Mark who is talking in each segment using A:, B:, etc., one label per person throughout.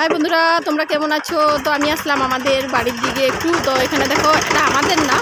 A: High বন্ধুরা, তোমরা কেমন আছো? তো আমি আসলাম আমাদের বাড়ির দিকে একটু। তো এখানে দেখো, এটা আমাদের না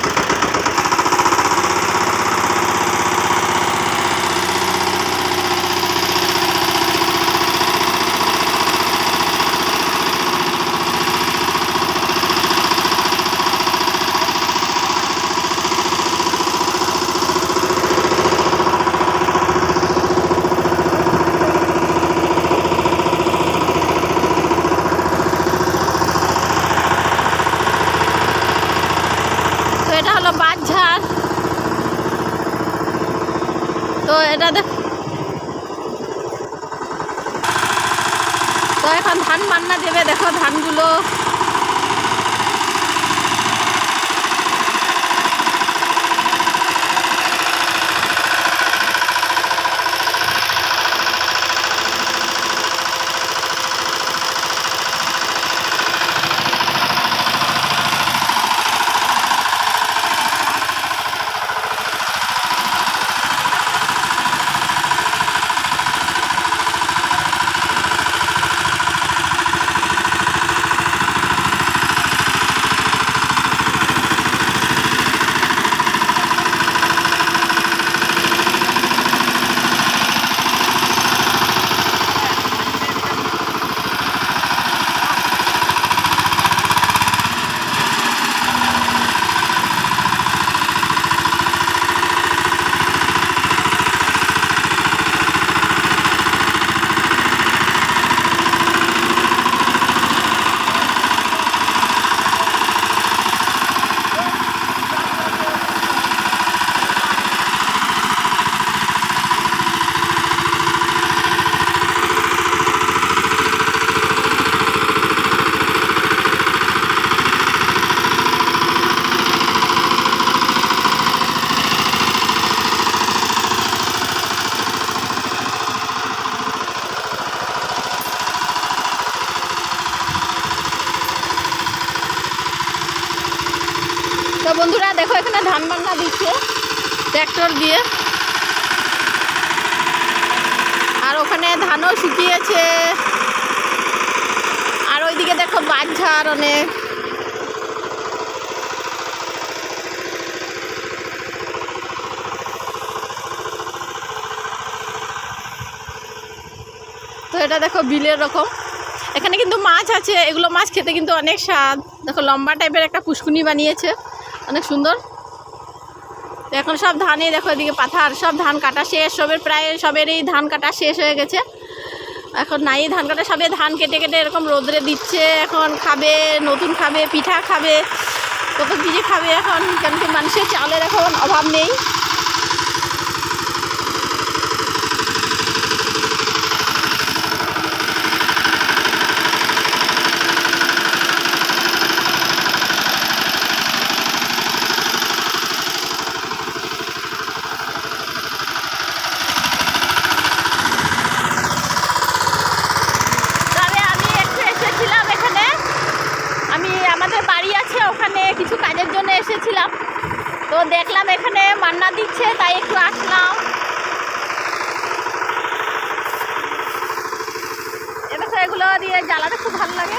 A: তো এটা হলো তো এটা তো এখন ধান মান্না দেবে দেখো ধানগুলো তো বন্ধুরা, দেখো এখানে ধান বান্না দিচ্ছে, ট্র্যাক্টর দিয়ে। আর ওখানে ধানও শুকিয়েছে। আর ওইদিকে দেখো বাঁশঝাড় অনেক। তো এটা দেখো বিলের রকম। এখানে কিন্তু মাছ আছে, এগুলো মাছ খেতে কিন্তু অনেক স্বাদ। দেখো লম্বা টাইপের একটা পুষ্কুনি বানিয়েছে। অনেক সুন্দর। এখন সব ধানে দেখো এদিকে পাথার, সব ধান কাটা শেষ সবের প্রায় সবেরই ধান কাটা শেষ হয়ে গেছে। এখন নাই, ধান কাটা সবে ধান কেটে কেটে এরকম রোদ্রে দিচ্ছে, এখন খাবে, নতুন খাবে, পিঠা খাবে কত কিছু খাবে এখন? কেন কি মানুষের চালের এখন অভাব নেই তবে আমি একটু এসেছিলাম এখানে আমি আমাদের বাড়ি আছে ওখানে কিছু কাজের জন্য এসেছিলাম। তো দেখলাম এখানে মান্না দিচ্ছে, তাই একটু আসলাম। এগুলো দিয়ে জ্বালাতে খুব ভালো লাগে।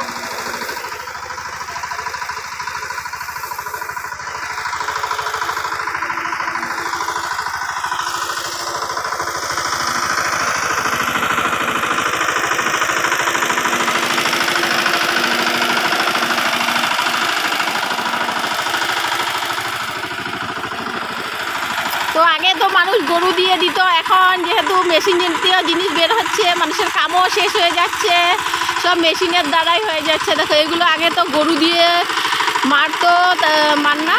A: তো আগে তো মানুষ গরু দিয়ে দিত, এখন যেহেতু মেশিন জাতীয় জিনিস বের হচ্ছে, মানুষের কামও শেষ হয়ে যাচ্ছে, সব মেশিনের দ্বারাই হয়ে যাচ্ছে। দেখো, এগুলো আগে তো গরু দিয়ে মারতো মার না।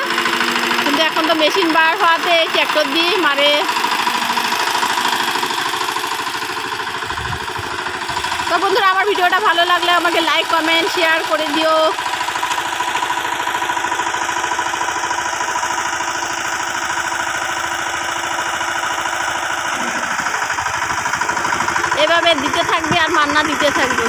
A: কিন্তু এখন তো মেশিন বার হওয়াতে ট্র্যাক্টর দিয়েই মারে। তো বন্ধুরা, আমার ভিডিওটা ভালো লাগলে আমাকে লাইক কমেন্ট শেয়ার করে দিও। দিতে থাকবে আর মান্না দিতে থাকবে।